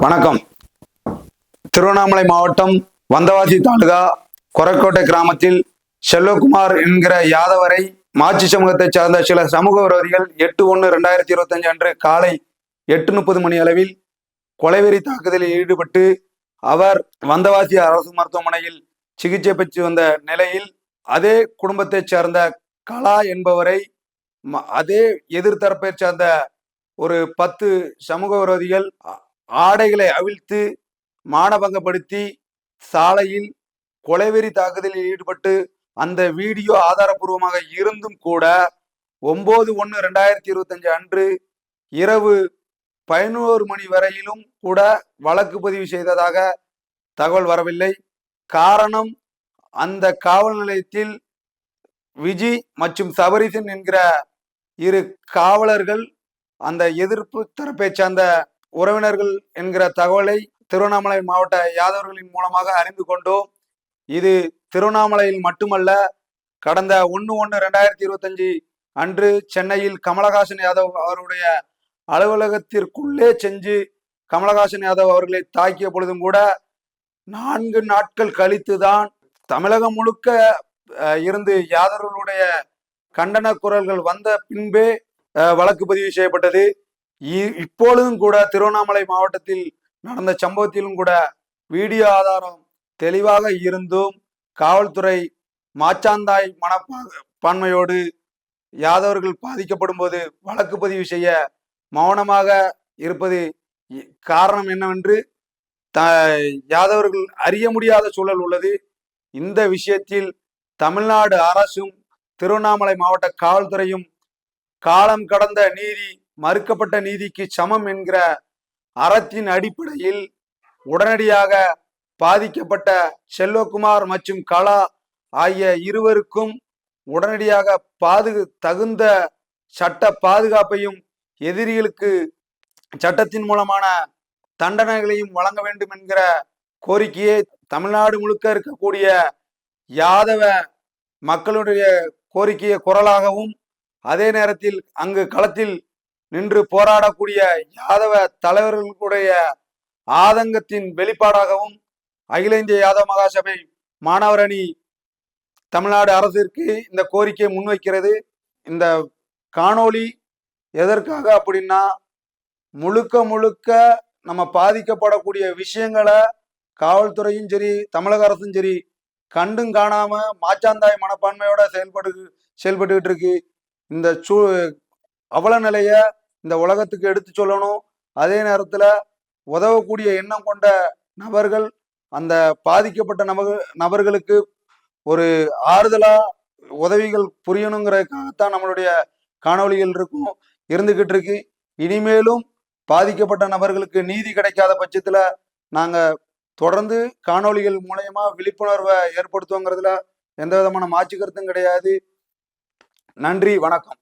வணக்கம். திருவண்ணாமலை மாவட்டம் வந்தவாசி தாலுகா கொரக்கோட்டை கிராமத்தில் செல்வகுமார் என்கிற யாதவரை மாட்சி சமூகத்தைச் சார்ந்த சில சமூக விரோதிகள் எட்டு ஒன்று ரெண்டாயிரத்தி இருபத்தஞ்சு அன்று காலை எட்டு முப்பது மணி அளவில் கொலைவெறி தாக்குதலில் ஈடுபட்டு அவர் வந்தவாசி அரசு மருத்துவமனையில் சிகிச்சை பெற்று வந்த நிலையில் அதே குடும்பத்தைச் சேர்ந்த கலா என்பவரை ம- அதே எதிர்த்தரப்பை சேர்ந்த ஒரு பத்து சமூக விரோதிகள் ஆடைகளை அவிழ்த்து மானபங்கப்படுத்தி சாலையில் கொலைவெறி தாக்குதலில் ஈடுபட்டு அந்த வீடியோ ஆதாரபூர்வமாக இருந்தும் கூட ஒன்பது ஒன்று ரெண்டாயிரத்தி இருபத்தஞ்சு அன்று இரவு பதினோரு மணி வரையிலும் கூட வழக்கு பதிவு செய்ததாக தகவல் வரவில்லை. காரணம் அந்த காவல் நிலையத்தில் விஜி மற்றும் சபரிசன் என்கிற இரு காவலர்கள் அந்த எதிர்ப்பு தரப்பைச் சார்ந்த உறவினர்கள் என்கிற தகவலை திருவண்ணாமலை மாவட்ட யாதவர்களின் மூலமாக அறிந்து கொண்டோம். இது திருவண்ணாமலையில் மட்டுமல்ல கடந்த ஒன்று ஒன்று ரெண்டாயிரத்தி இருபத்தஞ்சு அன்று சென்னையில் கமலஹாசன் யாதவ் அவருடைய அலுவலகத்திற்குள்ளே செஞ்சு கமலஹாசன் யாதவ் அவர்களை தாக்கிய பொழுதும் கூட நான்கு நாட்கள் கழித்துதான் தமிழகம் முழுக்க இருந்து யாதவர்களுடைய கண்டன குரல்கள் வந்த பின்பே வழக்கு பதிவு செய்யப்பட்டது. இப்பொழுதும் கூட திருவண்ணாமலை மாவட்டத்தில் நடந்த சம்பவத்திலும் கூட வீடியோ ஆதாரம் தெளிவாக இருந்தும் காவல்துறை மாச்சாந்தாய் மனப்பான்மையோடு யாதவர்கள் பாதிக்கப்படும் போது வழக்கு பதிவு செய்ய மௌனமாக இருப்பது காரணம் என்னவென்று த யாதவர்கள் அறிய முடியாத சூழல் உள்ளது. இந்த விஷயத்தில் தமிழ்நாடு அரசும் திருவண்ணாமலை மாவட்ட காவல்துறையும் காலம் கடந்த நீதி மறுக்கப்பட்ட நீதிக்கு சமம் என்கிற அறத்தின் அடிப்படையில் உடனடியாக பாதிக்கப்பட்ட செல்வகுமார் மற்றும் கலா ஆகிய இருவருக்கும் உடனடியாக பாது தகுந்த சட்ட பாதுகாப்பையும் எதிரிகளுக்கு சட்டத்தின் மூலமான தண்டனைகளையும் வழங்க வேண்டும் என்கிற கோரிக்கையை தமிழ்நாடு முழுக்க இருக்கக்கூடிய யாதவ மக்களுடைய கோரிக்கையை குரலாகவும் அதே நேரத்தில் அங்கு களத்தில் நின்று போராடக்கூடிய யாதவ தலைவர்களுடைய ஆதங்கத்தின் வெளிப்பாடாகவும் அகில இந்திய யாதவ மகாசபை மாணவர் அணி தமிழ்நாடு அரசிற்கு இந்த கோரிக்கையை முன்வைக்கிறது. இந்த காணொளி எதற்காக அப்படின்னா முழுக்க முழுக்க நம்ம பாதிக்கப்படக்கூடிய விஷயங்களை காவல்துறையும் சரி தமிழக அரசும் சரி கண்டும் காணாம மாச்சாந்தாய் மனப்பான்மையோட செயல்படு செயல்பட்டுக்கிட்டு இருக்கு. இந்த சூ அவல நிலைய இந்த உலகத்துக்கு எடுத்து சொல்லணும். அதே நேரத்தில் உதவக்கூடிய எண்ணம் கொண்ட நபர்கள் அந்த பாதிக்கப்பட்ட நபர்கள் நபர்களுக்கு ஒரு ஆறுதலா உதவிகள் புரியணுங்கிறதுக்காகத்தான் நம்மளுடைய காணொளிகள் இருக்கும் இருந்துகிட்டு இருக்கு. இனிமேலும் பாதிக்கப்பட்ட நபர்களுக்கு நீதி கிடைக்காத பட்சத்தில் நாங்கள் தொடர்ந்து காணொளிகள் மூலயமா விழிப்புணர்வை ஏற்படுத்துவோங்கிறதுல எந்த விதமான மாற்று கருத்தும் கிடையாது. நன்றி வணக்கம்.